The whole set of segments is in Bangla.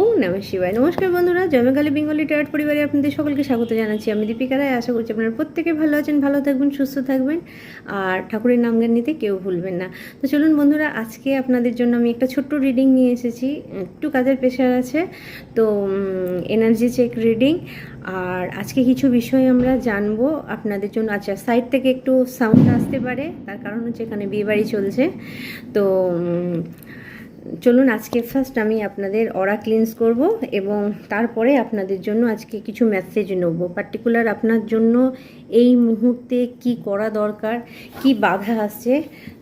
ও নমঃ শিবায়। নমস্কার বন্ধুরা জয়মাকালী বেঙ্গলি টায়ার্ড পরিবারে আপনাদের সকলকে স্বাগত জানাচ্ছি। আমি দীপিকা রায়, আশা করছি আপনারা প্রত্যেকে ভালো আছেন, ভালো থাকবেন, সুস্থ থাকবেন। আর ঠাকুরের নাম গান নিতে কেউ ভুলবেন না। তো চলুন বন্ধুরা, আজকে আপনাদের জন্য আমি একটা ছোট্ট রিডিং নিয়ে এসেছি। একটু কাজের প্রেশার আছে, তো এনার্জি চেক রিডিং আর আজকে কিছু বিষয় আমরা জানব আপনাদের জন্য। আচ্ছা সাইড থেকে একটু সাউন্ড আসতে পারে, তার কারণ হচ্ছে এখানে বিয়েবাড়ি চলছে। তো চলুন, আজকে ফার্স্ট আমি আপনাদের অরা ক্লিনস করব এবং তারপরে আপনাদের জন্য আজকে কিছু মেসেজ নেব। পার্টিকুলার আপনার জন্য এই মুহূর্তে কি করা দরকার, কি বাধা আসছে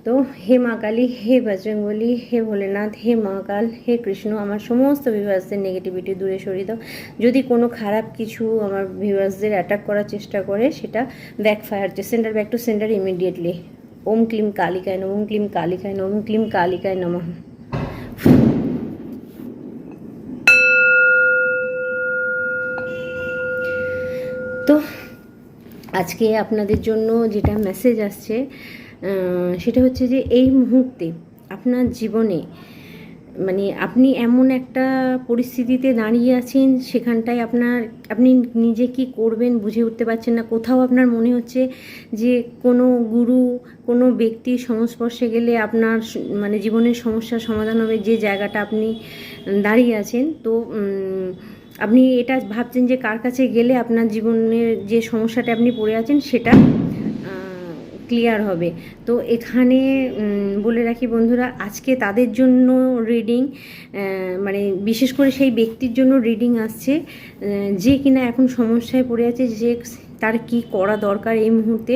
তো হে মা কালী, হে বজরঙ্গলি হে ভোলেনাথ, হে মা কাল, হে কৃষ্ণ, আমার সমস্ত ভিউয়ার্সদের নেগেটিভিটি দূরে সরিয়ে দাও। যদি কোনো খারাপ কিছু আমার ভিউয়ার্সদের অ্যাটাক করার চেষ্টা করে, সেটা backfire sender back to sender immediately ওম ক্লিম কালিকায় নম, ওম ক্লিম কালিকায় নম ক্লিম কালিকায় নমঃ। তো আজকে আপনাদের জন্য যেটা মেসেজ আসছে সেটা হচ্ছে যে এই মুহূর্তে আপনার জীবনে মানে আপনি এমন একটা পরিস্থিতিতে দাঁড়িয়ে আছেন, সেখানটায় আপনার, আপনি নিজে কি করবেন বুঝে উঠতে পারছেন না। কোথাও আপনার মনে হচ্ছে যে কোনো গুরু, কোনো ব্যক্তির সংস্পর্শে গেলে আপনার মানে জীবনের সমস্যার সমাধান হবে যে জায়গাটা আপনি দাঁড়িয়ে আছেন। তো আপনি এটা ভাবছেন যে কার কাছে গেলে আপনার জীবনের যে সমস্যাটা আপনি পড়ে আছেন সেটা ক্লিয়ার হবে। তো এখানে বলে রাখি বন্ধুরা, আজকে তাদের জন্য রিডিং মানে বিশেষ করে সেই ব্যক্তির জন্য রিডিং আসছে যে কিনা এখন সমস্যায় পড়ে আছে, যে তার কি করা দরকার এই মুহূর্তে?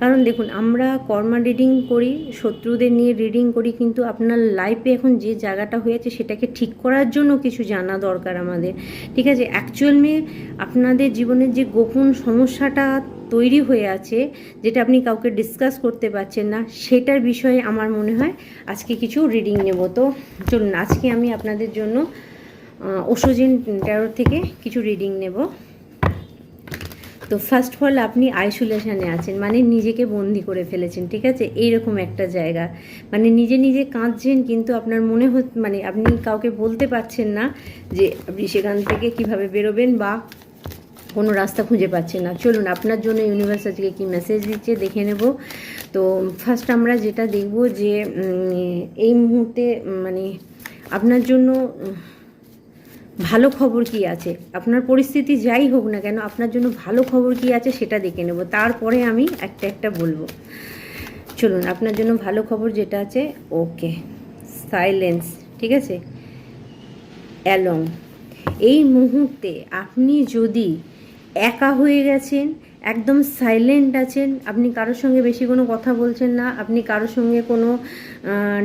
কারণ দেখুন, আমরা কর্মা রিডিং করি, শত্রুদের নিয়ে রিডিং করি, কিন্তু আপনার লাইফে এখন যে জায়গাটা হয়েছে সেটাকে ঠিক করার জন্য কিছু জানা দরকার আমাদের। ঠিক আছে? অ্যাকচুয়ালি আপনাদের জীবনের যে গোপন সমস্যাটা তৈরি হয়ে আছে, যেটা আপনি কাউকে ডিসকাস করতে পারছেন না, সেটার বিষয়ে আমার মনে হয় আজকে কিছু রিডিং নেব। তো চলুন, আজকে আমি আপনাদের জন্য ওষুজিন ট্যারোর থেকে কিছু রিডিং নেব। তো ফার্স্ট অফ অল আপনি আইসোলেশনে আছেন মানে নিজেকে বন্দি করে ফেলেছেন, ঠিক আছে? এইরকম একটা জায়গা। মানে নিজে নিজে কাঁদছেন, কিন্তু আপনার মনে হচ্ছে মানে আপনি কাউকে বলতে পারছেন না যে আপনি সেখান থেকে কীভাবে বেরোবেন বা কোনো রাস্তা খুঁজে পাচ্ছেন না। চলুন, আপনার জন্য ইউনিভার্স আজকে কী মেসেজ দিচ্ছে দেখে নেব। তো ফার্স্ট আমরা যেটা দেখব যে এই মুহূর্তে মানে আপনার জন্য ভালো খবর কি আছে? আপনার পরিস্থিতি যাই হোক না কেন, আপনার জন্য ভালো খবর কি আছে সেটা দেখে নেব। তারপরে আমি একটা একটা বলব। চলুন, আপনার জন্য ভালো খবর যেটা আছে, ওকে সাইলেন্স ঠিক আছে? অ্যালং এই মুহূর্তে আপনি যদি একা হয়ে গেছেন একদম সাইলেন্ট আছেন। আপনি কারোর সঙ্গে বেশি কোনো কথা বলছেন না। আপনি কারোর সঙ্গে কোনো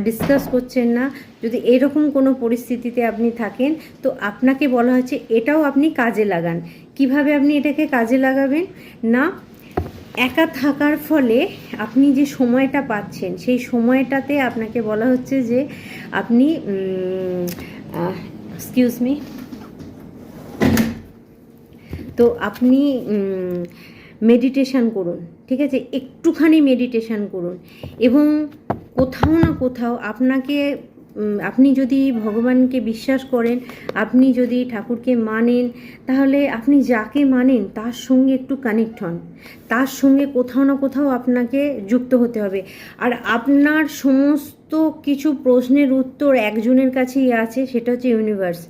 ডিসকাস করছেন না। যদি এরকম কোনো পরিস্থিতিতে আপনি থাকেন, তো আপনাকে বলা হচ্ছে এটাও আপনি কাজে লাগান। কীভাবে আপনি এটাকে কাজে লাগাবেন? না, একা থাকার ফলে আপনি যে সময়টা পাচ্ছেন, সেই সময়টাতে আপনাকে বলা হচ্ছে যে, আপনি এক্সকিউজ মি তো আপনি মেডিটেশন করুন, ঠিক আছে? একটুখানি মেডিটেশন করুন এবং কোথাও না কোথাও আপনাকে আপনি যদি ভগবানকে বিশ্বাস করেন, আপনি যদি ঠাকুরকে মানেন, তাহলে আপনি যাকে মানেন তার সঙ্গে একটু কানেক্ট হন। তার সঙ্গে কোথাও না কোথাও আপনাকে যুক্ত হতে হবে। আর আপনার সমস্ত কিছু প্রশ্নের উত্তর একজনের কাছেই আছে, সেটা হচ্ছে ইউনিভার্স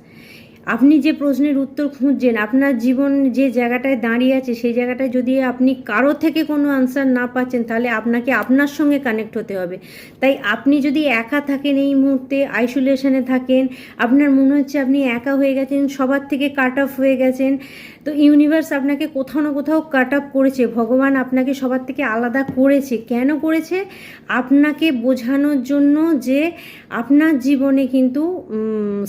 আপনি যে প্রশ্নের উত্তর খুঁজছেন, আপনার জীবন যে জায়গাটায় দাঁড়িয়ে আছে, সেই জায়গাটায় যদি আপনি কারও থেকে কোনো আনসার না পাচ্ছেন, তাহলে আপনাকে আপনার সঙ্গে কানেক্ট হতে হবে। তাই আপনি যদি একা থাকেন এই মুহূর্তে আইসোলেশনে থাকেন, আপনার মনে হচ্ছে আপনি একা হয়ে গেছেন, সবার থেকে কাট অফ হয়ে গেছেন, তো ইউনিভার্স আপনাকে কোথাও না কোথাও কাট অফ করেছে, ভগবান আপনাকে সবার থেকে আলাদা করেছে। কেন করেছে? আপনাকে বোঝানোর জন্য যে আপনার জীবনে কিন্তু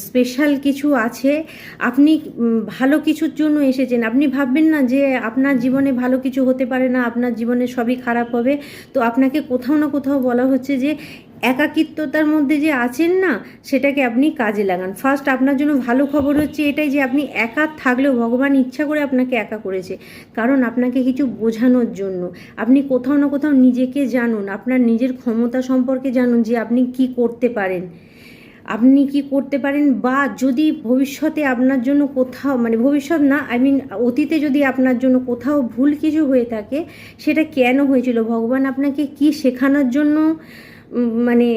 স্পেশাল কিছু আছে আপনি ভালো কিছুর জন্য এসেছেন। আপনি ভাববেন না যে আপনার জীবনে ভালো কিছু হতে পারে না, আপনার জীবনে সবই খারাপ হবে। তো আপনাকে কোথাও না কোথাও বলা হচ্ছে যে, একাকিত্বতার মধ্যে যে আছেন না, সেটাকে আপনি কাজে লাগান। ফার্স্ট আপনার জন্য ভালো খবর হচ্ছে এটাই যে আপনি একা থাকলেও ভগবান ইচ্ছা করে আপনাকে একা করেছে। কারণ আপনাকে কিছু বোঝানোর জন্য। আপনি কোথাও না কোথাও নিজেকে জানুন। আপনার নিজের ক্ষমতা সম্পর্কে জানুন যে আপনি কি করতে পারেন। আপনি কি করতে পারেন? বা যদি ভবিষ্যতে আপনার জন্য কোথাও মানে ভবিষ্যৎ না আই মিন অতীতে যদি আপনার জন্য কোথাও ভুল কিছু হয়ে থাকে, সেটা কেন হয়েছিল? ভগবান আপনাকে কি শেখানোর জন্য মানে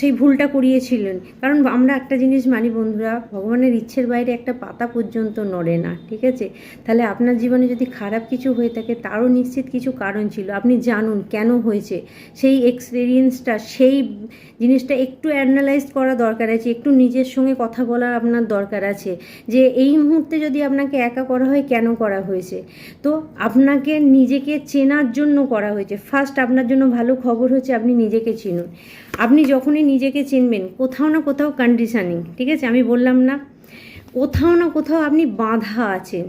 সেই ভুলটা করিয়েছিলেন। কারণ আমরা একটা জিনিস মানি বন্ধুরা, ভগবানের ইচ্ছের বাইরে একটা পাতা পর্যন্ত নড়ে না, ঠিক আছে? তাহলে আপনার জীবনে যদি খারাপ কিছু হয়ে থাকে, তারও নিশ্চিত কিছু কারণ ছিল। আপনি জানুন কেন হয়েছে। সেই এক্সপিরিয়েন্সটা সেই জিনিসটা একটু অ্যানালাইজ করা দরকার আছে, একটু নিজের সঙ্গে কথা বলার আপনার দরকার আছে, যে এই মুহূর্তে যদি আপনাকে একা করা হয়, কেন করা হয়েছে? তো আপনাকে নিজেকে চেনার জন্য করা হয়েছে। ফার্স্ট আপনার জন্য ভালো খবর হচ্ছে, আপনি নিজেকে চিনুন। আপনি যখনই নিজেকে চিনবেন, কোথাও না কোথাও কন্ডিশনিং ঠিক আছে? আমি বললাম না, কোথাও না কোথাও আপনি বাঁধা আছেন।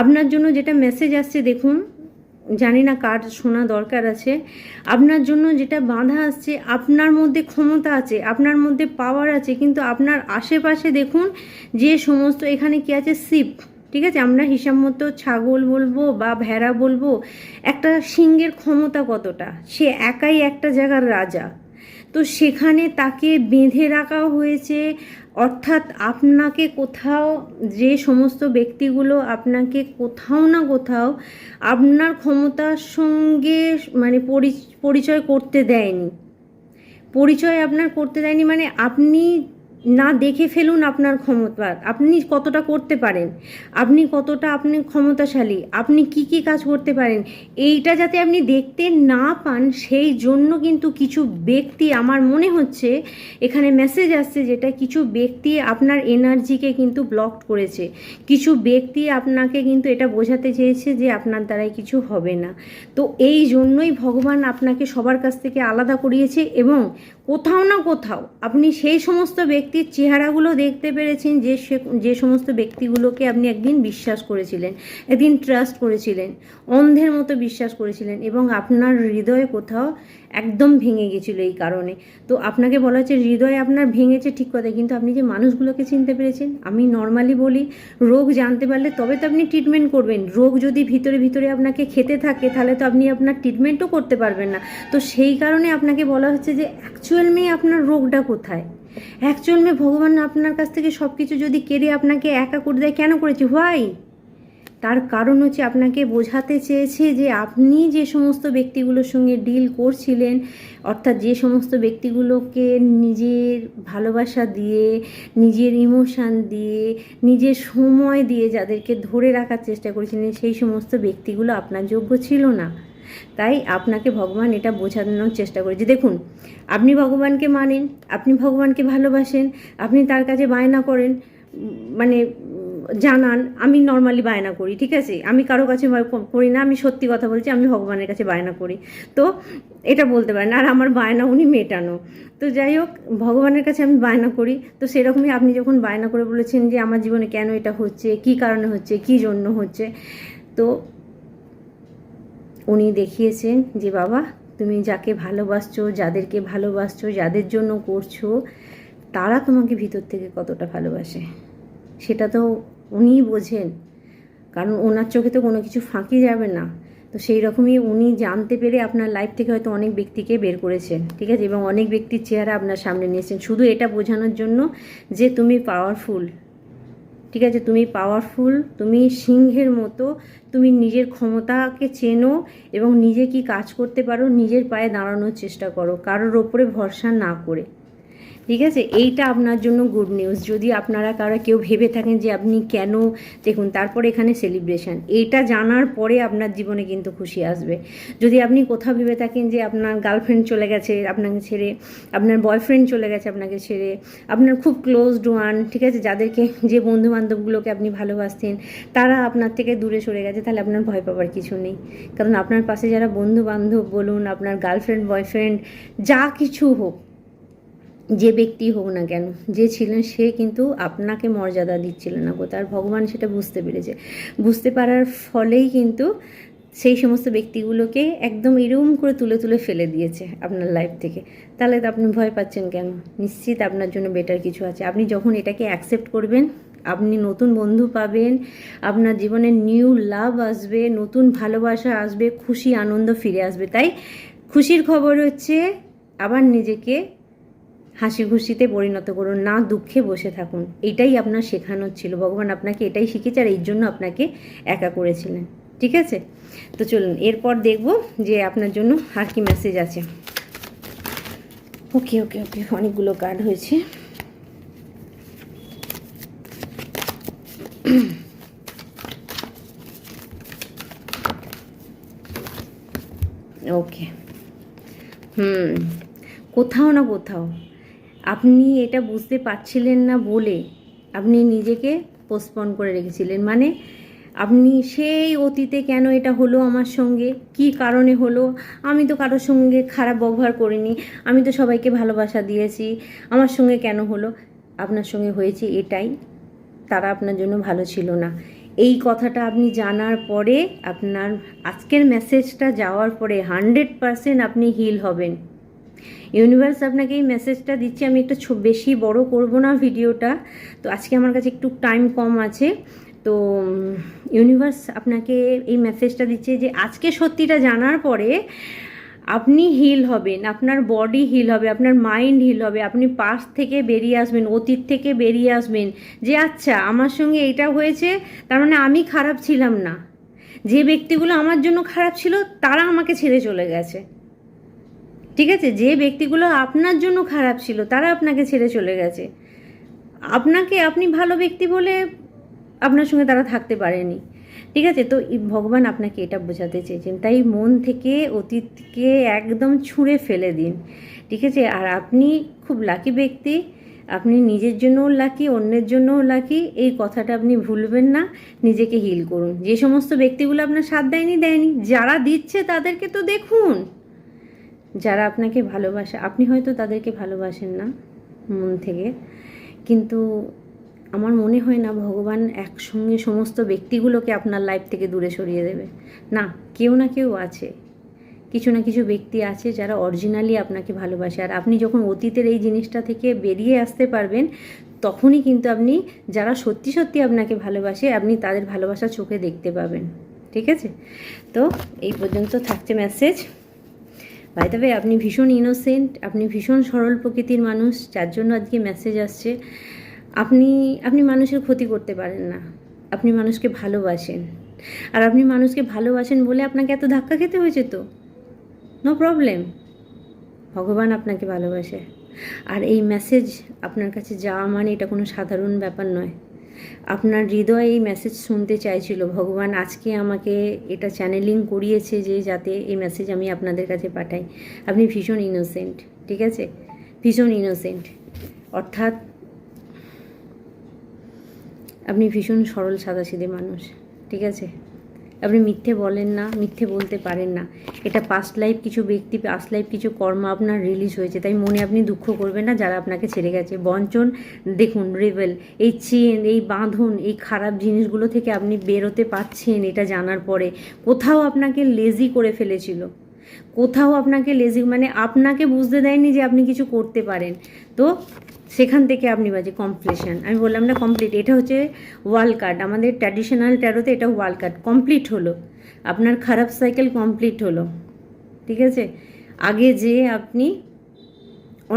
আপনার জন্য যেটা মেসেজ আসছে, দেখুন, জানি না কার শোনা দরকার আছে। আপনার জন্য যেটা বাঁধা আসছে, আপনার মধ্যে ক্ষমতা আছে, আপনার মধ্যে পাওয়ার আছে, কিন্তু আপনার আশেপাশে দেখুন, যে সমস্ত এখানে কি আছে সিপ ঠিক আছে? আমরা হিসাব মতো ছাগল বলব বা ভেড়া বলব, একটা সিংহের ক্ষমতা কতটা? সে একাই একটা জায়গার রাজা। তো সেখানে তাকে বেঁধে রাখা হয়েছে। অর্থাৎ আপনাকে কোথাও যে সমস্ত ব্যক্তিগুলো আপনাকে কোথাও না কোথাও আপনার ক্ষমতার সঙ্গে মানে পরি- পরিচয় করতে দেয়নি। পরিচয় আপনার করতে দেয়নি মানে আপনি না দেখে ফেলুন আপনার ক্ষমতা। আপনি কতটা করতে পারেন? আপনি কতটা আপনি ক্ষমতাশালী? আপনি কি কি কাজ করতে পারেন? এইটা যাতে আপনি দেখতে না পান, সেই জন্য কিন্তু কিছু ব্যক্তি, আমার মনে হচ্ছে, এখানে মেসেজ আসছে যেটা কিছু ব্যক্তি আপনার এনার্জিকে কিন্তু ব্লক করেছে। কিছু ব্যক্তি আপনাকে কিন্তু এটা বোঝাতে চেয়েছে যে আপনার দ্বারাই কিছু হবে না। তো এই জন্যই ভগবান আপনাকে সবার কাছ থেকে আলাদা করিয়েছে এবং কোথাও না কোথাও আপনি সেই সমস্ত ব্যক্তির চেহারাগুলো দেখতে পেরেছেন যে যে সমস্ত ব্যক্তিগুলোকে আপনি একদিন বিশ্বাস করেছিলেন, একদিন ট্রাস্ট করেছিলেন, অন্ধের মতো বিশ্বাস করেছিলেন এবং আপনার হৃদয়ে কোথাও একদম ভেঙে গেছিল এই কারণে। তো আপনাকে বলা হচ্ছে হৃদয় আপনার ভেঙেছে ঠিক কথা কিন্তু আপনি যে মানুষগুলোকে চিনতে পেরেছেন, আমি নর্মালি বলি রোগ জানতে পারলে তবে তো আপনি ট্রিটমেন্ট করবেন। রোগ যদি ভিতরে ভিতরে আপনাকে খেতে থাকে, তাহলে তো আপনি আপনার ট্রিটমেন্টও করতে পারবেন না। তো সেই কারণে আপনাকে বলা হচ্ছে যে অ্যাকচুয়াল মেয়ে আপনার রোগটা কোথায়? অ্যাকচুয়াল মেয়ে ভগবান আপনার কাছ থেকে সব কিছু যদি কেড়ে আপনাকে একা করে দেয়, কেন করেছে? হোয়াই তার কারণ হচ্ছে আপনাকে বোঝাতে চেয়েছে যে আপনি যে সমস্ত ব্যক্তিগুলোর সঙ্গে ডিল করছিলেন, অর্থাৎ যে সমস্ত ব্যক্তিগুলোকে নিজের ভালোবাসা দিয়ে, নিজের ইমোশান দিয়ে, নিজের সময় দিয়ে যাদেরকে ধরে রাখার চেষ্টা করেছিলেন, সেই সমস্ত ব্যক্তিগুলো আপনার যোগ্য ছিল না। তাই আপনাকে ভগবান এটা বোঝানোর চেষ্টা করেছে। দেখুন, আপনি ভগবানকে মানেন, আপনি ভগবানকে ভালোবাসেন, আপনি তার কাছে বায়না করেন মানে জানান, আমি নর্মালি বায়না করি, ঠিক আছে? আমি কারও কাছে করি না, আমি সত্যি কথা বলছি, আমি ভগবানের কাছে বায়না করি। তো এটা বলতে পারেন, আর আমার বায়না উনি মেটানো। তো যাই হোক, ভগবানের কাছে আমি বায়না করি। তো সেরকমই আপনি যখন বায়না করে বলেছেন যে, আমার জীবনে কেন এটা হচ্ছে, কি কারণে হচ্ছে, কি জন্য হচ্ছে? তো উনি দেখিয়েছেন যে, বাবা, তুমি যাকে ভালোবাসছো, যাদেরকে ভালোবাসছো, যাদের জন্য করছ, তারা তোমাকে ভিতর থেকে কতটা ভালোবাসে? সেটা তো উনিই বোঝেন। কারণ ওনার চোখে তো কোনো কিছু ফাঁকি যাবে না। তো সেই রকমই উনি জানতে পেরে আপনার লাইফ থেকে হয়তো অনেক ব্যক্তিকে বের করেছেন, ঠিক আছে? এবং অনেক ব্যক্তির চেহারা আপনার সামনে নিয়েছেন শুধু এটা বোঝানোর জন্য যে তুমি পাওয়ারফুল ঠিক আছে? তুমি পাওয়ারফুল তুমি সিংহের মতো, তুমি নিজের ক্ষমতাকে চেনো এবং নিজে কি কাজ করতে পারো, নিজের পায়ে দাঁড়ানোর চেষ্টা করো। কারোর ওপরে ভরসা না করে। ঠিক আছে? এইটা আপনার জন্য গুড নিউজ যদি আপনারা কারও কেউ ভেবে থাকেন যে আপনি কেন, দেখুন, তারপরে এখানে সেলিব্রেশন এইটা জানার পরে আপনার জীবনে কিন্তু খুশি আসবে। যদি আপনি কোথাও ভেবে থাকেন যে আপনার গার্লফ্রেন্ড চলে গেছে, আপনাকে ছেড়ে, আপনার বয়ফ্রেন্ড চলে গেছে আপনাকে ছেড়ে, আপনার খুব ক্লোজড ওয়ান ঠিক আছে? যাদেরকে, যে বন্ধু বান্ধবগুলোকে আপনি ভালোবাসতেন, তারা আপনার থেকে দূরে সরে গেছে, তাহলে আপনার ভয় পাওয়ার কিছু নেই। কারণ আপনার পাশে যারা বন্ধু বান্ধব বলুন, আপনার গার্লফ্রেন্ড বয়ফ্রেন্ড যা কিছু হোক যে ব্যক্তি হোক না কেন, যে ছিলেন সে কিন্তু আপনাকে মর্যাদা দিচ্ছিল না গো। তার ভগবান সেটা বুঝতে পেরেছে। বুঝতে পারার ফলেই কিন্তু সেই সমস্ত ব্যক্তিগুলোকে একদম এরম করে তুলে তুলে ফেলে দিয়েছে আপনার লাইফ থেকে। তাহলে তো আপনি ভয় পাচ্ছেন কেন? নিশ্চিত আপনার জন্য বেটার কিছু আছে। আপনি যখন এটাকে অ্যাকসেপ্ট করবেন, আপনি নতুন বন্ধু পাবেন, আপনার জীবনে নিউ লাভ আসবে, নতুন ভালোবাসা আসবে, খুশি, আনন্দ ফিরে আসবে। তাই খুশির খবর হচ্ছে, আবার নিজেকে হাসি খুশিতে পরিণত করুন, না দুঃখে বসে থাকুন। এটাই আপনার শেখানোর ছিল। ভগবান আপনাকে এটাই শিখেছে আর এই জন্য আপনাকে একা করেছিলেন। ঠিক আছে? তো চলুন, এরপর দেখব যে আপনার জন্য আর কি মেসেজ আছে। ওকে ওকে ওকে অনেকগুলো কার্ড হয়েছে। ওকে হুম, কোথাও না কোথাও আপনি এটা বুঝতে পারছিলেন না বলে আপনি নিজেকে পোস্টপন করে রেখেছিলেন। মানে আপনি সেই অতীতে কেন এটা হলো আমার সঙ্গে? কি কারণে হলো? আমি তো কারোর সঙ্গে খারাপ ব্যবহার করিনি। আমি তো সবাইকে ভালোবাসা দিয়েছি। আমার সঙ্গে কেন হলো? আপনার সঙ্গে হয়েছে এটাই। তারা আপনার জন্য ভালো ছিল না। এই কথাটা আপনি জানার পরে আপনার আজকের মেসেজটা যাওয়ার পরে হান্ড্রেড পারসেন্ট আপনি হিল হবেন। ইউনিভার্স আপনাকে এই মেসেজটা দিচ্ছে, আমি একটু বেশি বড় করব না ভিডিওটা। তো আজকে আমার কাছে একটু টাইম কম আছে। তো ইউনিভার্স আপনাকে এই মেসেজটা দিচ্ছে যে, আজকে সত্যিটা জানার পরে আপনি হিল হবেন, আপনার বডি হিল হবে, আপনার মাইন্ড হিল হবে, আপনি পাস থেকে বেরিয়ে আসবেন, অতীত থেকে বেরিয়ে আসবেন। যে আচ্ছা আমার সঙ্গে এটা হয়েছে, তার মানে আমি খারাপ ছিলাম না। যে ব্যক্তিগুলো আমার জন্য খারাপ ছিল, তারা আমাকে ছেড়ে চলে গেছে। ঠিক আছে? যে ব্যক্তিগুলো আপনার জন্য খারাপ ছিল, তারা আপনাকে ছেড়ে চলে গেছে। আপনাকে আপনি ভালো ব্যক্তি বলে আপনার সঙ্গে তারা থাকতে পারেনি। ঠিক আছে? তো ভগবান আপনাকে এটা বোঝাতে চেয়েছেন। তাই মন থেকে অতীতকে একদম ছুঁড়ে ফেলে দিন। ঠিক আছে? আর আপনি খুব লাকি ব্যক্তি। আপনি নিজের জন্যও লাকি অন্যের জন্যও লাকি এই কথাটা আপনি ভুলবেন না। নিজেকে হিল করুন। যে সমস্ত ব্যক্তিগুলো আপনার সাথ দেয়নি দেয়নি। যারা দিচ্ছে তাদেরকে তো দেখুন। যারা আপনাকে ভালোবাসে, আপনি হয়তো তাদেরকে ভালোবাসেন না মন থেকে, কিন্তু আমার মনে হয় না ভগবান একসঙ্গে সমস্ত ব্যক্তিগুলোকে আপনার লাইফ থেকে দূরে সরিয়ে দেবে। না, কেউ না কেউ আছে। কিছু না কিছু ব্যক্তি আছে যারা অরিজিনালি আপনাকে ভালোবাসে। আর আপনি যখন অতীতের এই জিনিসটা থেকে বেরিয়ে আসতে পারবেন, তখনই কিন্তু আপনি, যারা সত্যি সত্যি আপনাকে ভালোবাসে, আপনি তাদের ভালোবাসা চোখে দেখতে পাবেন। ঠিক আছে? তো এই পর্যন্ত থাকছে মেসেজ বাই তবে আপনি ভীষণ ইনোসেন্ট আপনি ভীষণ সরল প্রকৃতির মানুষ, যার জন্য আজকে মেসেজ আসছে। আপনি আপনি মানুষের ক্ষতি করতে পারেন না। আপনি মানুষকে ভালোবাসেন। আর আপনি মানুষকে ভালোবাসেন বলে আপনাকে এত ধাক্কা খেতে হয়েছে তো? নো প্রবলেম ভগবান আপনাকে ভালোবাসে। আর এই মেসেজ আপনার কাছে যাওয়া মানে এটা কোনো সাধারণ ব্যাপার নয়। আপনার হৃদয় এই মেসেজ শুনতে চাইছিল। ভগবান আজকে আমাকে এটা চ্যানেলিং করিয়েছে যে যাতে এই মেসেজ আমি আপনাদের কাছে পাঠাই। আপনি ভীষণ ইনোসেন্ট ঠিক আছে? ভীষণ ইনোসেন্ট অর্থাৎ আপনি ভীষণ সরল সাদাসিধে মানুষ, ঠিক আছে? আপনি মিথ্যে বলেন না, মিথ্যে বলতে পারেন না। এটা পাস্ট লাইফ কিছু ব্যক্তি পাস্ট লাইফ কিছু কর্ম আপনার রিলিজ হয়েছে। তাই মনে আপনি দুঃখ করবেন না, যারা আপনাকে ছেড়ে গেছে। বঞ্চন, দেখুন রেবেল এই চেন এই বাঁধন, এই খারাপ জিনিসগুলো থেকে আপনি বেরোতে পারছেন এটা জানার পরে। কোথাও আপনাকে লেজি করে ফেলেছিল। কোথাও আপনাকে লেজি মানে আপনাকে বুঝতে দেয়নি যে আপনি কিছু করতে পারেন। তো সেখান থেকে আপনি বাজে কমপ্লিশন আমি বললাম, না কমপ্লিট এটা হচ্ছে ওয়াল কার্ড আমাদের ট্র্যাডিশনাল ট্যারোতে এটা ওয়াল কার্ড কমপ্লিট হলো। আপনার খারাপ সাইকেল কমপ্লিট হলো। ঠিক আছে? আগে যে আপনি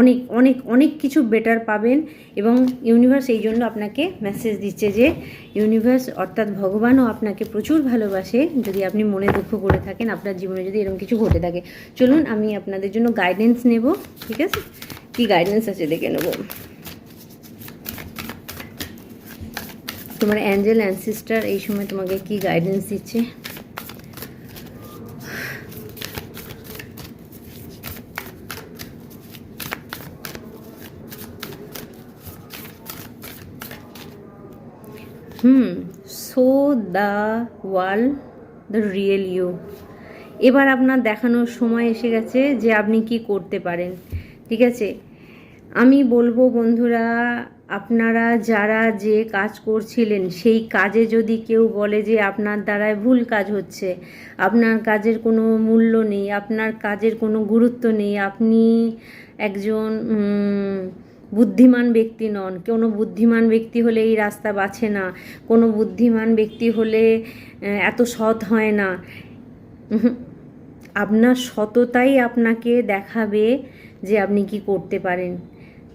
অনেক অনেক অনেক কিছু বেটার পাবেন এবং ইউনিভার্স এই জন্য আপনাকে মেসেজ দিচ্ছে যে ইউনিভার্স অর্থাৎ ভগবানও আপনাকে প্রচুর ভালোবাসে। যদি আপনি মনে দুঃখ করে থাকেন, আপনার জীবনে যদি এরকম কিছু ঘটে থাকে। চলুন, আমি আপনাদের জন্য গাইডেন্স নেব। ঠিক আছে? কী গাইডেন্স আছে দেখে নেব। তোমার অ্যাঞ্জেল অ্যানসিস্টার এই সময় তোমাকে কি গাইডেন্স দিচ্ছে? হুম so the world the real you এবার আপনার দেখানোর সময় এসে গেছে যে আপনি কি করতে পারেন, ঠিক আছে? আমি বলব বন্ধুরা, আপনারা যারা যে কাজ করছিলেন, সেই কাজে যদি কেউ বলে যে আপনার দ্বারায় ভুল কাজ হচ্ছে, আপনার কাজের কোনো মূল্য নেই, আপনার কাজের কোনো গুরুত্ব নেই, আপনি একজন বুদ্ধিমান ব্যক্তি নন, কোনো বুদ্ধিমান ব্যক্তি হলে এই রাস্তা বাছে না, কোনো বুদ্ধিমান ব্যক্তি হলে এত সৎ হয় না। আপনার সততাই আপনাকে দেখাবে যে আপনি কি করতে পারেন।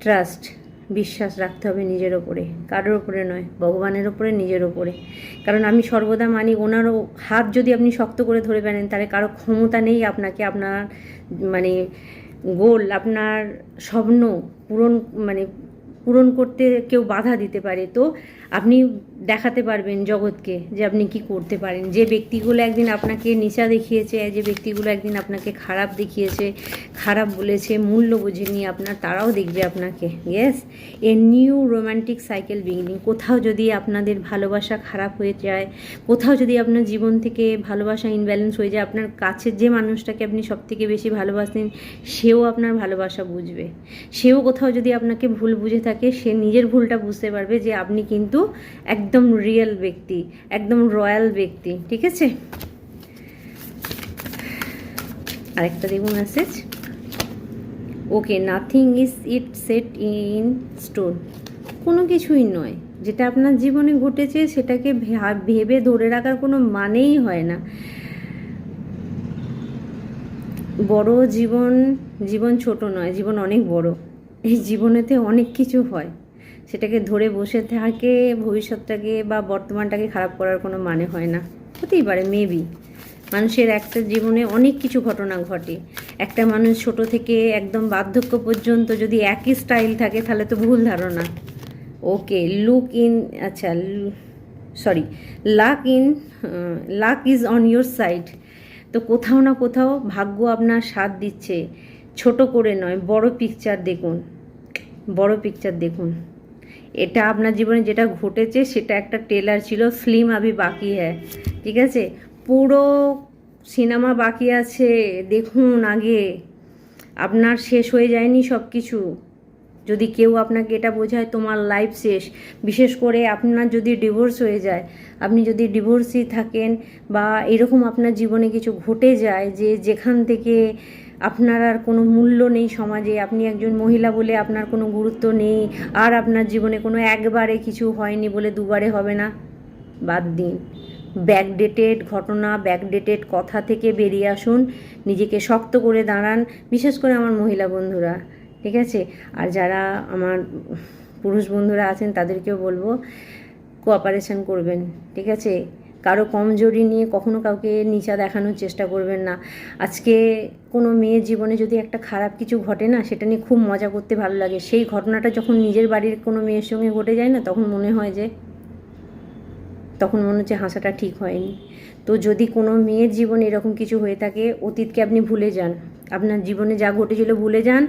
ট্রাস্ট বিশ্বাস রাখতে হবে নিজের ওপরে। কারোর ওপরে নয়, ভগবানের ওপরে, নিজের ওপরে। কারণ আমি সর্বদা মানি, ওনারও হাত যদি আপনি শক্ত করে ধরে বেড়েন তাহলে কারও ক্ষমতা নেই আপনাকে, আপনার মানে গোল, আপনার স্বপ্ন পূরণ মানে পূরণ করতে কেউ বাধা দিতে পারে। তো আপনি দেখাতে পারবেন জগৎকে যে আপনি কি করতে পারেন। যে ব্যক্তিগুলো একদিন আপনাকে নিচা দেখিয়েছে, যে ব্যক্তিগুলো একদিন আপনাকে খারাপ দেখিয়েছে, খারাপ বলেছে, মূল্য বুঝেনি আপনার, তারাও দেখবে আপনাকে। Yes a new romantic cycle beginning কোথাও যদি আপনাদের ভালোবাসা খারাপ হয়ে যায়, কোথাও যদি আপনার জীবন থেকে ভালোবাসা ইনব্যালেন্স হয়ে যায়, আপনার কাছের যে মানুষটাকে আপনি সব থেকে বেশি ভালোবাসেন সেও আপনার ভালোবাসা বুঝবে। সেও কোথাও যদি আপনাকে ভুল বুঝে থাকে, সে নিজের ভুলটা বুঝতে পারবে যে আপনি কিন্তু একদম রিয়েল ব্যক্তি, একদম রয়্যাল ব্যক্তি, ঠিক আছে? আরেকটা দেখুন message okay nothing is it set in stone কোনো কিছুই নয়। যেটা আপনার জীবনে ঘটেছে, সেটাকে ভেবে ধরে রাখার কোনো মানেই হয় না। বড় জীবন জীবন ছোট নয়, জীবন অনেক বড়। এই জীবনেতে অনেক কিছু হয়। সেটাকে ধরে বসে থাকে, ভবিষ্যৎটাকে বা বর্তমানটাকে খারাপ করার কোনো মানে হয় না। হতেই পারে মেবি মানুষের একটা জীবনে অনেক কিছু ঘটনা ঘটে। একটা মানুষ ছোট থেকে একদম বার্ধক্য পর্যন্ত যদি একই স্টাইল থাকে, তাহলে তো ভুল ধারণা। ওকে লুক ইন আচ্ছা sorry luck in luck is on your side তো কোথাও না কোথাও ভাগ্য আপনার সাথ দিচ্ছে। ছোট করে নয়, বড় পিকচার দেখুন। বড় পিকচার দেখুন। এটা আপনার জীবনে যেটা ঘটেছে, সেটা একটা টেলার ছিল ফিল্ম আবি বাকি হ্যাঁ ঠিক আছে? পুরো সিনেমা বাকি আছে, দেখুন আগে। আপনার শেষ হয়ে যায়নি সব কিছু যদি কেউ আপনাকে এটা বোঝায়, তোমার লাইফ শেষ। বিশেষ করে আপনার যদি ডিভোর্স হয়ে যায়, আপনি যদি ডিভোর্সই থাকেন বা এরকম আপনার জীবনে কিছু ঘটে যায়, যে যেখান থেকে আপনার আর কোনো মূল্য নেই সমাজে। আপনি একজন মহিলা বলে আপনার কোনো গুরুত্ব নেই। আর আপনার জীবনে কোনো একবারে কিছু হয়নি বলে দুবারে হবে না। বাদ দিন। ব্যাকডেটেড ঘটনা ব্যাকডেটেড কথা থেকে বেরিয়ে আসুন। নিজেকে শক্ত করে দাঁড়ান, বিশেষ করে আমার মহিলা বন্ধুরা, ঠিক আছে? আর যারা আমার পুরুষ বন্ধুরা আছেন তাদেরকেও বলব কোঅপারেশন করবেন, ঠিক আছে? কারও কমজোরি নিয়ে কখনো কাউকে নিচা দেখানোর চেষ্টা করবেন না। আজকে কোনো মেয়ের জীবনে যদি একটা খারাপ কিছু ঘটে না, সেটা নিয়ে খুব মজা করতে ভালো লাগে। সেই ঘটনাটা যখন নিজের বাড়ির কোনো মেয়ের সঙ্গে ঘটে যায় না, তখন মনে হয় যে, তখন মনে হচ্ছে হাসাটা ঠিক হয়নি। তো যদি কোনো মেয়ের জীবনে এরকম কিছু হয়ে থাকে, অতীতকে আপনি ভুলে যান। আপনার জীবনে যা ঘটেছিল ভুলে যান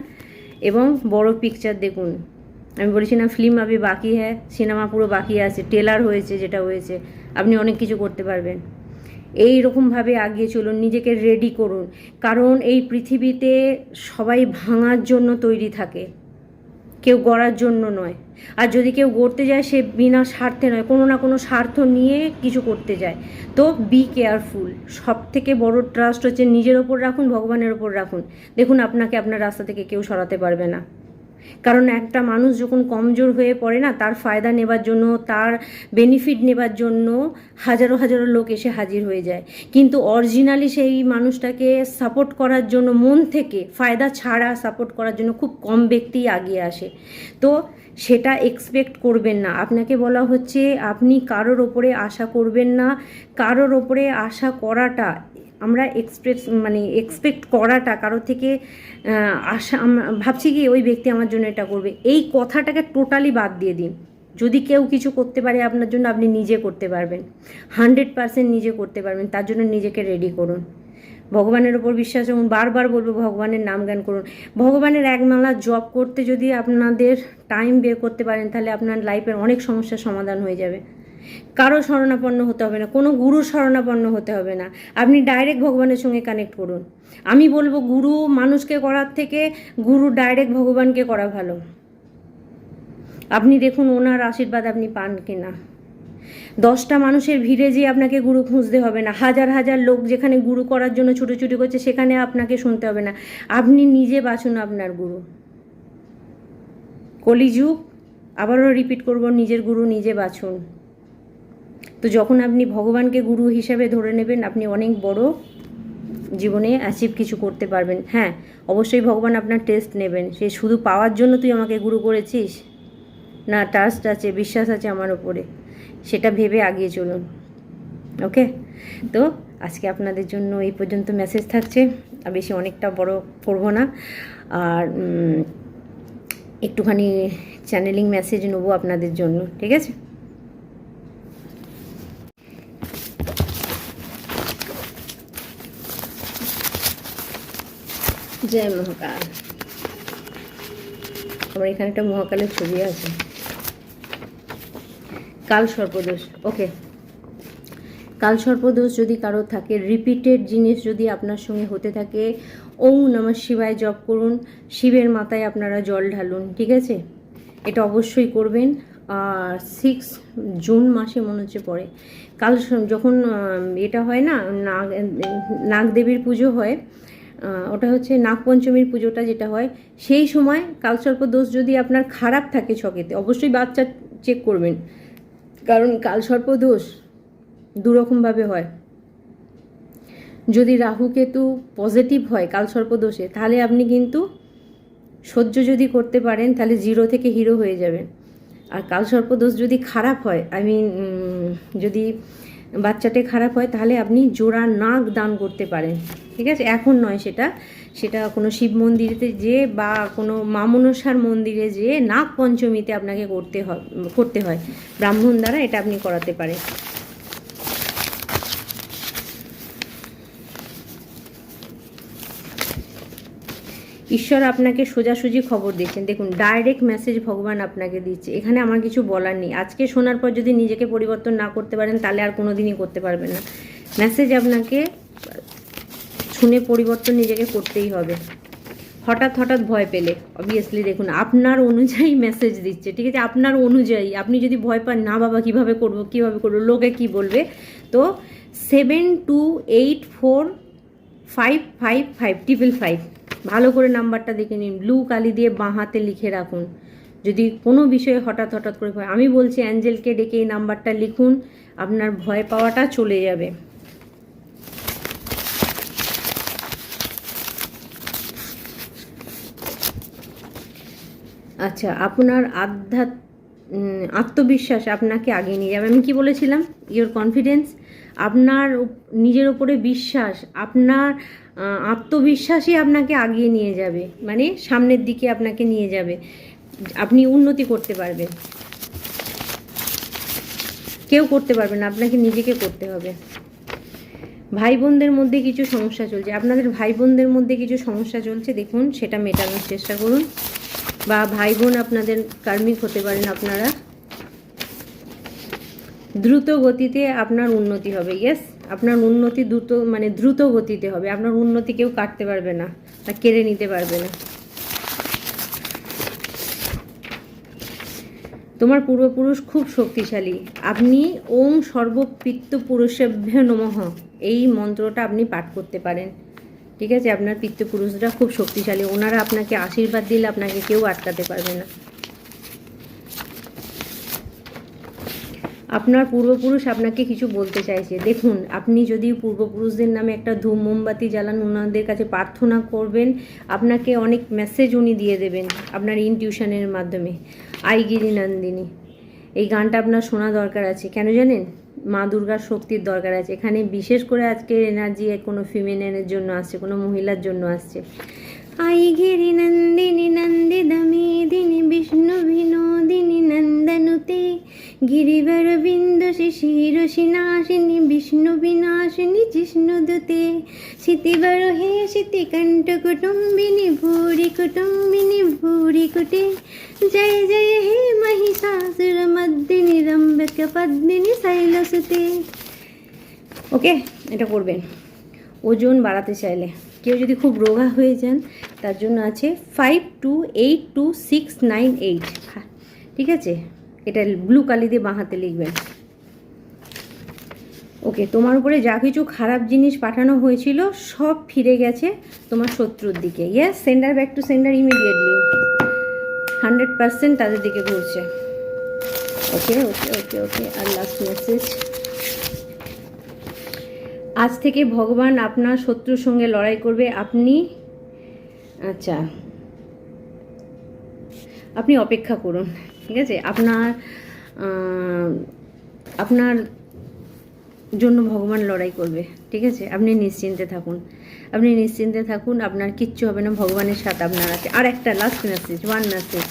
এবং বড় পিকচার দেখুন। আমি বলেছি না ফিল্ম আবি বাকি হ্যাঁ সিনেমা পুরো বাকি আছে টেলার হয়েছে, যেটা হয়েছে, আপনি অনেক কিছু করতে পারবেন। এই রকমভাবে আগিয়ে চলুন, নিজেকে রেডি করুন। কারণ এই পৃথিবীতে সবাই ভাঙার জন্য তৈরি থাকে, কেউ গড়ার জন্য নয়। আর যদি কেউ গড়তে যায়, সে বিনা স্বার্থে নয়, কোনো না কোনো স্বার্থ নিয়ে কিছু করতে যায়। তো বি কেয়ারফুল সব থেকে বড় ট্রাস্ট হচ্ছে নিজের ওপর রাখুন, ভগবানের ওপর রাখুন। দেখুন, আপনাকে আপনার রাস্তা থেকে কেউ সরাতে পারবে না। কারণ একটা মানুষ যখন কমজোর হয়ে পড়ে না, তার ফায়দা নেবার জন্য, তার বেনিফিট নেবার জন্য হাজারো হাজারো লোক এসে হাজির হয়ে যায়। কিন্তু অরিজিনালি সেই মানুষটাকে সাপোর্ট করার জন্য, মন থেকে ফায়দা ছাড়া সাপোর্ট করার জন্য খুব কম ব্যক্তিই আগিয়ে আসে। তো সেটা এক্সপেক্ট করবেন না। আপনাকে বলা হচ্ছে, আপনি কারোর ওপরে আশা করবেন না। কারোর ওপরে আশা করাটা আমরা এক্সপেক্ট মানে এক্সপেক্ট করাটা, কারোর থেকে আশা ভাবছি কি ওই ব্যক্তি আমার জন্য এটা করবে। এই কথাটাকে টোটালি বাদ দিয়ে দিন। যদি কেউ কিছু করতে পারে আপনার জন্য, আপনি নিজে করতে পারবেন। হান্ড্রেড পারসেন্ট নিজে করতে পারবেন। তার জন্য নিজেকে রেডি করুন। ভগবানের ওপর বিশ্বাস এবং বারবার বলব, ভগবানের নাম জ্ঞান করুন। ভগবানের একমালা জব করতে যদি আপনাদের টাইম বের করতে পারেন, তাহলে আপনার লাইফের অনেক সমস্যার সমাধান হয়ে যাবে। কারও শরণাপন্ন হতে হবে না, কোনো গুরু শরণাপন্ন হতে হবে না। আপনি ডাইরেক্ট ভগবানের সঙ্গে কানেক্ট করুন। আমি বলব, গুরু মানুষকে করার থেকে গুরু ডাইরেক্ট ভগবানকে করা ভালো। আপনি দেখুন, ওনার আশীর্বাদ আপনি পান কিনা। দশটা মানুষের ভিড়ে যে আপনাকে গুরু খুঁজতে হবে না। হাজার হাজার লোক যেখানে গুরু করার জন্য ছুটোছুটি করছে, সেখানে আপনাকে শুনতে হবে না। আপনি নিজে বাছুন আপনার গুরু। কলিযুগ, আবারও রিপিট করব, নিজের গুরু নিজে বাছুন তো যখন আপনি ভগবানকে গুরু হিসাবে ধরে নেবেন, আপনি অনেক বড় জীবনে অ্যাচিভ কিছু করতে পারবেন। হ্যাঁ অবশ্যই ভগবান আপনার টেস্ট নেবেন। সে শুধু পাওয়ার জন্য তুই আমাকে গুরু করেছিস? না ট্রাস্ট আছে, বিশ্বাস আছে আমার ওপরে সেটা ভেবে আগিয়ে চলুন। ওকে? তো আজকে আপনাদের জন্য এই পর্যন্ত মেসেজ থাকছে। আর বেশি অনেকটা বড় করব না। আর একটুখানি চ্যানেলিং মেসেজ নেব আপনাদের জন্য, ঠিক আছে? জয় মহাকাল। আমার এখানে একটা মহাকালের ছবি আছে। কাল সর্পদোষ, ওকে। কাল সর্পদোষ যদি কারও থাকে রিপিটেড জিনিস যদি আপনার সঙ্গে হতে থাকে, ওম নমঃ শিবায় জপ করুন, শিবের মাথায় আপনারা জল ঢালুন, ঠিক আছে? এটা অবশ্যই করবেন। আর সিক্স জুন মাসে মনে হচ্ছে পড়ে। কাল যখন এটা হয় না, নাগ নাগদেবীর পুজো হয় ওটা হচ্ছে নাগপঞ্চমীর পুজোটা যেটা হয়, সেই সময় কালসর্প দোষ যদি আপনার খারাপ থাকে ছকেতে, অবশ্যই বাচ্চা চেক করবেন। কারণ কালসর্প দোষ দুরকমভাবে হয়। যদি রাহু কেতু পজিটিভ হয় কালসর্প দোষে, তাহলে আপনি কিন্তু সহ্য যদি করতে পারেন, তাহলে জিরো থেকে হিরো হয়ে যাবেন। আর কালসর্প দোষ যদি খারাপ হয় আই মিন যদি বাচ্চাটে খারাপ হয়, তাহলে আপনি জোড়া নাক দান করতে পারেন। ঠিক আছে? এখন নয় সেটা। সেটা কোনো শিব মন্দিরেতে যে বা কোনো মা মনসার মন্দিরে যে নাগ পঞ্চমীতে আপনাকে করতে হয় করতে হয়। ব্রাহ্মণ দ্বারা এটা আপনি করাতে পারেন। ঈশ্বর আপনাকে সোজাসুজি খবর দিচ্ছেন। দেখুন ডাইরেক্ট মেসেজ ভগবান আপনাকে দিচ্ছে। এখানে আমার কিছু বলার নেই। আজকে শোনার পর যদি নিজেকে পরিবর্তন না করতে পারেন, তাহলে আর কোনো দিনই করতে পারবেন না। মেসেজ আপনাকে শুনে পরিবর্তন নিজেকে করতেই হবে। হঠাৎ হঠাৎ ভয় পেলে। অবভিয়াসলি দেখুন, আপনার অনুযায়ী মেসেজ দিচ্ছে, ঠিক আছে? আপনার অনুযায়ী। আপনি যদি ভয় পান, না বাবা, কীভাবে করব, কীভাবে করব, লোকে কি বলবে? তো seven two eight four five five five triple five ভালো করে নাম্বারটা দেখে নিন। ব্লু কালি দিয়ে বাঁ হাতে লিখে রাখুন। যদি কোনো বিষয়ে হঠাৎ হঠাৎ করে ভয় আমি বলছি, অ্যাঞ্জেলকে ডেকে এই নাম্বারটা লিখুন। আপনার ভয় পাওয়াটা চলে যাবে। আচ্ছা আপনার আধ্যাত্ম আত্মবিশ্বাস আপনাকে আগে নিয়ে যাবে। আমি কি বলেছিলাম? ইওর কনফিডেন্স আপনার নিজের ওপরে বিশ্বাস। আপনার আত্মবিশ্বাসই আপনাকে আগিয়ে নিয়ে যাবে। মানে সামনের দিকে আপনাকে নিয়ে যাবে। আপনি উন্নতি করতে পারবেন। কেউ করতে পারবে না, আপনাকে নিজেকে করতে হবে। ভাই বোনদের মধ্যে কিছু সমস্যা চলছে। আপনাদের ভাই বোনদের মধ্যে কিছু সমস্যা চলছে, দেখুন, সেটা মেটানোর চেষ্টা করুন। বা ভাই বোন আপনাদের কার্মিক হতে পারেন আপনারা। দ্রুত গতিতে আপনার উন্নতি হবে ইয়েস আপনার উন্নতি দ্রুত মানে দ্রুত গতিতে হবে। আপনার উন্নতি কেউ কাটতে পারবে না বা কেড়ে নিতে পারবে না। তোমার পূর্বপুরুষ খুব শক্তিশালী। আপনি ওম সর্বপিত্ত পুরুষেভ্য নমঃ। এই মন্ত্রটা আপনি পাঠ করতে পারেন। ঠিক আছে? আপনার পিতৃপুরুষরা খুব শক্তিশালী। ওনারা আপনাকে আশীর্বাদ দিলে আপনাকে কেউ আটকাতে পারবে না। আপনার পূর্বপুরুষ আপনাকে কিছু বলতে চাইছে। দেখুন, আপনি যদি পূর্বপুরুষদের নামে একটা ধূম মোমবাতি জ্বালান, ওনাদের কাছে প্রার্থনা করবেন, আপনাকে অনেক মেসেজ উনি দিয়ে দেবেন আপনার ইনটিউশনের মাধ্যমে। আইগিরি নন্দিনী, এই গানটা আপনার শোনা দরকার আছে। কেন জানেন? মা দুর্গার শক্তির দরকার আছে। এখানে বিশেষ করে আজকের এনার্জি কোনো ফিমেনের জন্য আসছে, কোনো মহিলার জন্য আসছে। আইগিরি নন্দিনী নন্দিত মেদিনী বিষ্ণু বিনোদিনী নন্দনুতে গিরিবর বিন্দু শিশির সিনাশিনী বিষ্ণু বিনাশিনী জিষ্ণুদুতে শীতিবর হে শীতিকণ্ঠ কুটুম্বিনী ভূরি কুটুম্বিনী ভূরি কুটে জয় জয় হে মহিষাসুর মদ্দিনী রম্বক পদ্মিনী শৈলসুতে ওকে এটা করবেন। ওজন বাড়াতে চাইলে। কেউ যদি খুব রোগা হয়ে যান, তার জন্য আছে five two eight two six nine eight ঠিক আছে? এটা ব্লু কালি দিয়ে বাঁ হাতে লিখবেন। ওকে, তোমার উপরে যা কিছু খারাপ জিনিস পাঠানো হয়েছিল, সব ফিরে গেছে তোমার শত্রুর দিকে। Yes sender back to sender immediately hundred percent তাদের দিকে ঘুরছে। ওকে ওকে ওকে ওকে আর লাস্ট মেসেজ আজ থেকে ভগবান আপনার শত্রুর সঙ্গে লড়াই করবে। আপনি আচ্ছা। আপনি অপেক্ষা করুন, ঠিক আছে? আপনার আপনার জন্য ভগবান লড়াই করবে, ঠিক আছে? আপনি নিশ্চিন্তে থাকুন। আপনি নিশ্চিন্তে থাকুন, আপনার কিচ্ছু হবে না, ভগবানের সাথে আপনার আছে। আর একটা লাস্ট মেসেজ ওয়ান মেসেজ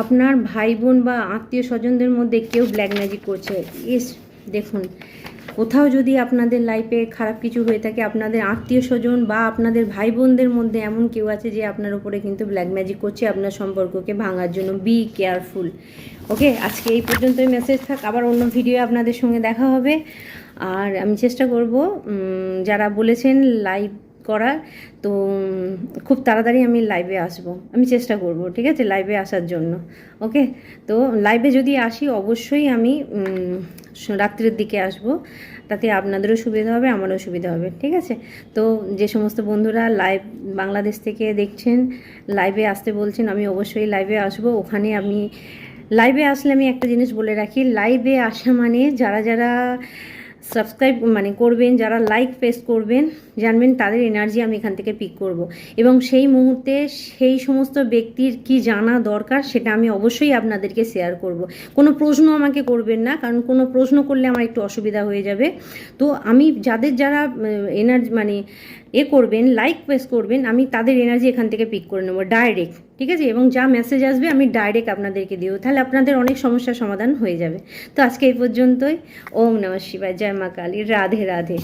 আপনার ভাই বোন বা আত্মীয় স্বজনদের মধ্যে কেউ ব্ল্যাক ম্যাজিক করছে। ইস, দেখুন, কোথাও যদি আপনাদের লাইফে খারাপ কিছু হয়ে থাকে, আপনাদের আত্মীয় স্বজন বা আপনাদের ভাই বোনদের মধ্যে এমন কেউ আছে যে আপনার উপরে কিন্তু ব্ল্যাক ম্যাজিক করছে, আপনার সম্পর্ককে ভাঙার জন্য। বি কেয়ারফুল ওকে আজকে এই পর্যন্তই মেসেজ থাক। আবার অন্য ভিডিও আপনাদের সঙ্গে দেখা হবে। আর আমি চেষ্টা করব যারা বলেছেন লাইভ করার, তো খুব তাড়াতাড়ি আমি লাইভে আসব। আমি চেষ্টা করব, ঠিক আছে? লাইভে আসার জন্য ওকে তো লাইভে যদি আসি, অবশ্যই আমি রাত্রের দিকে আসব। তাতে আপনাদেরও সুবিধা হবে, আমারও সুবিধা হবে, ঠিক আছে? তো যে সমস্ত বন্ধুরা লাইভ বাংলাদেশ থেকে দেখছেন লাইভে আসতে বলছেন, আমি অবশ্যই লাইভে আসব। ওখানে আমি লাইভে আসলে আমি একটা জিনিস বলে রাখি লাইভে আসা মানে যারা যারা সাবস্ক্রাইব মানে করবেন, যারা লাইক প্রেস করবেন, জানবেন তাদের এনার্জি আমি এখান থেকে পিক করব। এবং সেই মুহূর্তে সেই সমস্ত ব্যক্তির কি জানা দরকার সেটা আমি অবশ্যই আপনাদেরকে শেয়ার করব। কোনো প্রশ্ন আমাকে করবেন না, কারণ কোনো প্রশ্ন করলে আমার একটু অসুবিধা হয়ে যাবে। তো আমি যাদের যারা এনার্জি মানে এ করবেন লাইক প্রেস করবেন, আমি তাদের এনার্জি এখান থেকে পিক করে নেব ডাইরেক্ট ঠিক আছে? এবং যা মেসেজ আসবে আমি ডাইরেক্ট আপনাদেরকে দেবো। তাহলে আপনাদের অনেক সমস্যার সমাধান হয়ে যাবে। তো আজকে এই পর্যন্তই। ওম নমঃ শিবায়, জয় মা কালী, রাধে রাধে।